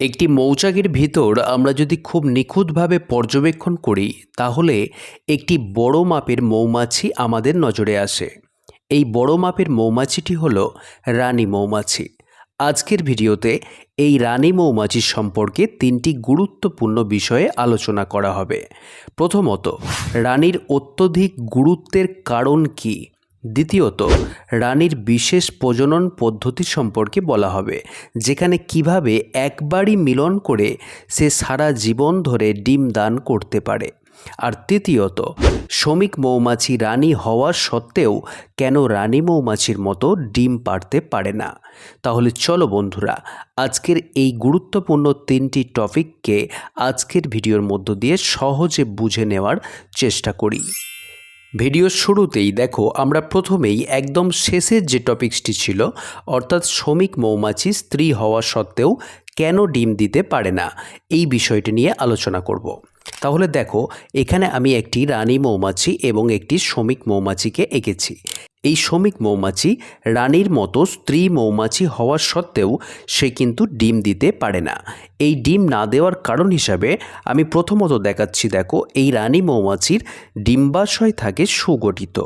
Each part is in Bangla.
একটি মৌচাকের ভিতর আমরা যদি খুব নিখুঁতভাবে পর্যবেক্ষণ করি, তাহলে একটি বড় মাপের মৌমাছি আমাদের নজরে আসে। এই বড় মাপের মৌমাছিটি হল রানী মৌমাছি। আজকের ভিডিওতে এই রানী মৌমাছি সম্পর্কে তিনটি গুরুত্বপূর্ণ বিষয়ে আলোচনা করা হবে। প্রথমত, রানীর অত্যধিক গুরুত্বের কারণ কী? দ্বিতীয়ত, রানীর বিশেষ প্রজনন পদ্ধতি সম্পর্কে বলা হবে, যেখানে কীভাবে একবারই মিলন করে সে সারা জীবন ধরে ডিম দান করতে পারে। আর তৃতীয়ত, শ্রমিক মৌমাছি রানী হওয়া সত্ত্বেও কেন রানী মৌমাছির মতো ডিম পারতে পারে না? তাহলে চলো বন্ধুরা, আজকের এই গুরুত্বপূর্ণ তিনটি টপিককে আজকের ভিডিওর মধ্য দিয়ে সহজে বুঝে নেওয়ার চেষ্টা করি। ভিডিওর শুরুতেই দেখো, আমরা প্রথমেই একদম শেষের যে টপিক্সটি ছিল, অর্থাৎ শ্রমিক মৌমাছি স্ত্রী হওয়া সত্ত্বেও কেন ডিম দিতে পারে না, এই বিষয়টি নিয়ে আলোচনা করব। তাহলে দেখো, এখানে আমি একটি রানী মৌমাছি এবং একটি শ্রমিক মৌমাছিকে এঁকেছি। এই শ্রমিক মৌমাছি রানীর মতো স্ত্রী মৌমাছি হওয়া সত্ত্বেও সে কিন্তু ডিম দিতে পারে না। এই ডিম না দেওয়ার কারণ হিসাবে আমি প্রথমত দেখাচ্ছি, দেখো, এই রানী মৌমাছির ডিম্বাশয় থাকে সুগঠিত।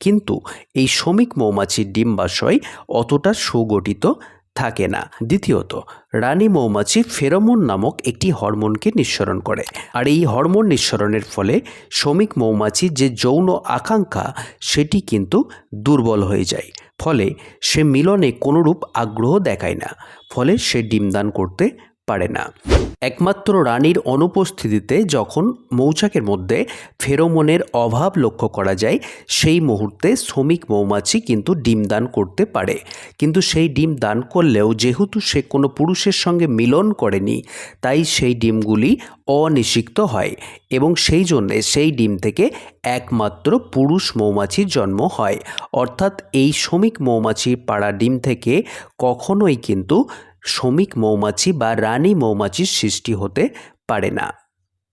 কিন্তু এই শ্রমিক মৌমাছির ডিম্বাশয় অতটা সুগঠিত থাকে না। দ্বিতীয়ত, রানী মৌমাছি ফেরোমন নামক একটি হরমোনকে নিঃসরণ করে। আর এই হরমোন নিঃসরণের ফলে শ্রমিক মৌমাছি যে যৌন আকাঙ্ক্ষা, সেটি কিন্তু দুর্বল হয়ে যায়। ফলে সে মিলনে কোনোরূপ আগ্রহ দেখায় না। ফলে সে ডিমদান করতে পারে না। একমাত্র রানীর অনুপস্থিতিতে যখন মৌচাকের মধ্যে ফেরোমনের অভাব লক্ষ্য করা যায়, সেই মুহূর্তে শ্রমিক মৌমাছি কিন্তু ডিম দান করতে পারে। কিন্তু সেই ডিম দান করলেও যেহেতু সে কোনো পুরুষের সঙ্গে মিলন করেনি, তাই সেই ডিমগুলি অনিষিক্ত হয় এবং সেই জন্যে সেই ডিম থেকে একমাত্র পুরুষ মৌমাছির জন্ম হয়। অর্থাৎ এই শ্রমিক মৌমাছির পাড়া ডিম থেকে কখনোই কিন্তু শ্রমিক মৌমাছি বা রানী মৌমাছির সৃষ্টি হতে পারে না।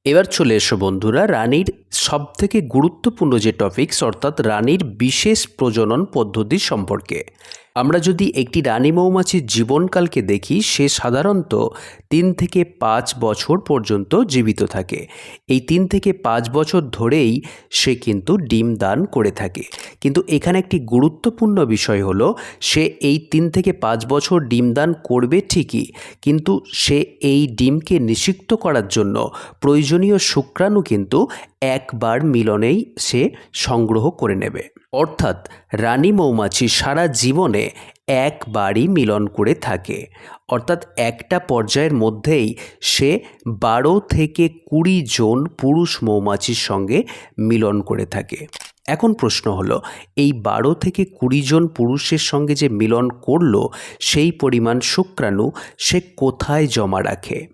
এবার চলে এসো বন্ধুরা, রানীর সবথেকে গুরুত্বপূর্ণ যে টপিকস অর্থাৎ রানীর বিশেষ প্রজনন পদ্ধতি সম্পর্কে। আমরা যদি একটি রানী মৌমাছির জীবনকালকে দেখি, সে সাধারণত তিন থেকে পাঁচ বছর পর্যন্ত জীবিত থাকে। এই তিন থেকে পাঁচ বছর ধরেই সে কিন্তু ডিম দান করে থাকে। কিন্তু এখানে একটি গুরুত্বপূর্ণ বিষয় হলো, সে এই তিন থেকে পাঁচ বছর ডিম দান করবে ঠিকই, কিন্তু সে এই ডিমকে নিষিক্ত করার জন্য প্রয়োজনীয় শুক্রাণু কিন্তু একবার মিলনেই সে সংগ্রহ করে নেবে। অর্থাৎ রানী মৌমাছি সারা জীবনে একবারই মিলন করে থাকে। অর্থাৎ একটা পর্যায়ের মধ্যেই সে বারো থেকে কুড়ি জন পুরুষ মৌমাছির সঙ্গে মিলন করে থাকে। এখন প্রশ্ন হলো, এই বারো থেকে কুড়ি জন পুরুষের সঙ্গে যে মিলন করল, সেই পরিমাণ শুক্রাণু সে কোথায় জমা রাখে?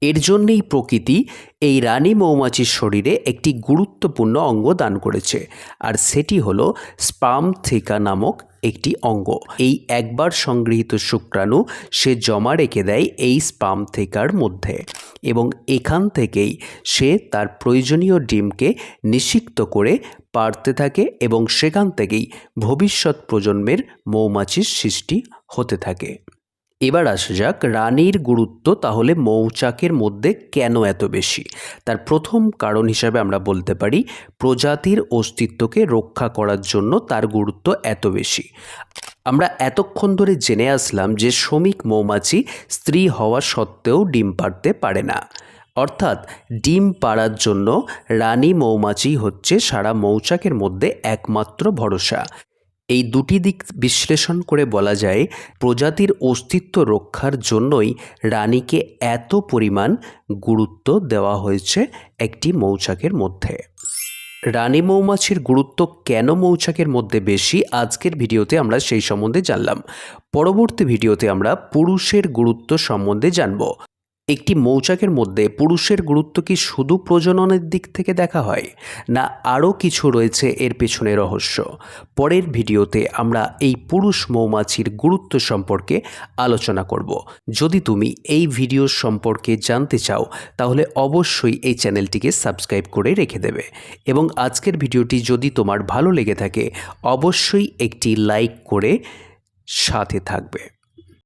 এর জন্যেই প্রকৃতি এই রানী মৌমাছির শরীরে একটি গুরুত্বপূর্ণ অঙ্গ দান করেছে। আর সেটি হলো স্পাম থিকা নামক একটি অঙ্গ। এই একবার সংগৃহীত শুক্রাণু সে জমা রেখে দেয় এই স্পাম থেকার মধ্যে এবং এখান থেকেই সে তার প্রয়োজনীয় ডিমকে নিষিক্ত করে পারতে থাকে এবং সেখান থেকেই ভবিষ্যৎ প্রজন্মের মৌমাছির সৃষ্টি হতে থাকে। এবার আসা যাক রানীর গুরুত্ব তাহলে মৌচাকের মধ্যে কেন এত বেশি? তার প্রথম কারণ হিসাবে আমরা বলতে পারি প্রজাতির অস্তিত্বকে রক্ষা করার জন্য তার গুরুত্ব এত বেশি। আমরা এতক্ষণ ধরে জেনে আসলাম যে শ্রমিক মৌমাছি স্ত্রী হওয়া সত্ত্বেও ডিম পাড়তে পারে না। অর্থাৎ ডিম পাড়ার জন্য রানী মৌমাছি হচ্ছে সারা মৌচাকের মধ্যে একমাত্র ভরসা। এই দুটি দিক বিশ্লেষণ করে বলা যায়, প্রজাতির অস্তিত্ব রক্ষার জন্যই রানীকে এত পরিমাণ গুরুত্ব দেওয়া হয়েছে একটি মৌচাকের মধ্যে। রানী মৌমাছির গুরুত্ব কেন মৌচাকের মধ্যে বেশি, আজকের ভিডিওতে আমরা সেই সম্বন্ধে জানলাম। পরবর্তী ভিডিওতে আমরা পুরুষের গুরুত্ব সম্বন্ধে জানব। একটি মৌচাকের মধ্যে পুরুষের গুরুত্ব কি শুধু প্রজননের দিক থেকে দেখা হয়, না আরও কিছু রয়েছে এর পেছনে রহস্য? পরের ভিডিওতে আমরা এই পুরুষ মৌমাছির গুরুত্ব সম্পর্কে আলোচনা করব। যদি তুমি এই ভিডিও সম্পর্কে জানতে চাও, তাহলে অবশ্যই এই চ্যানেলটিকে সাবস্ক্রাইব করে রেখে দেবে। এবং আজকের ভিডিওটি যদি তোমার ভালো লেগে থাকে, অবশ্যই একটি লাইক করে সাথে থাকবে।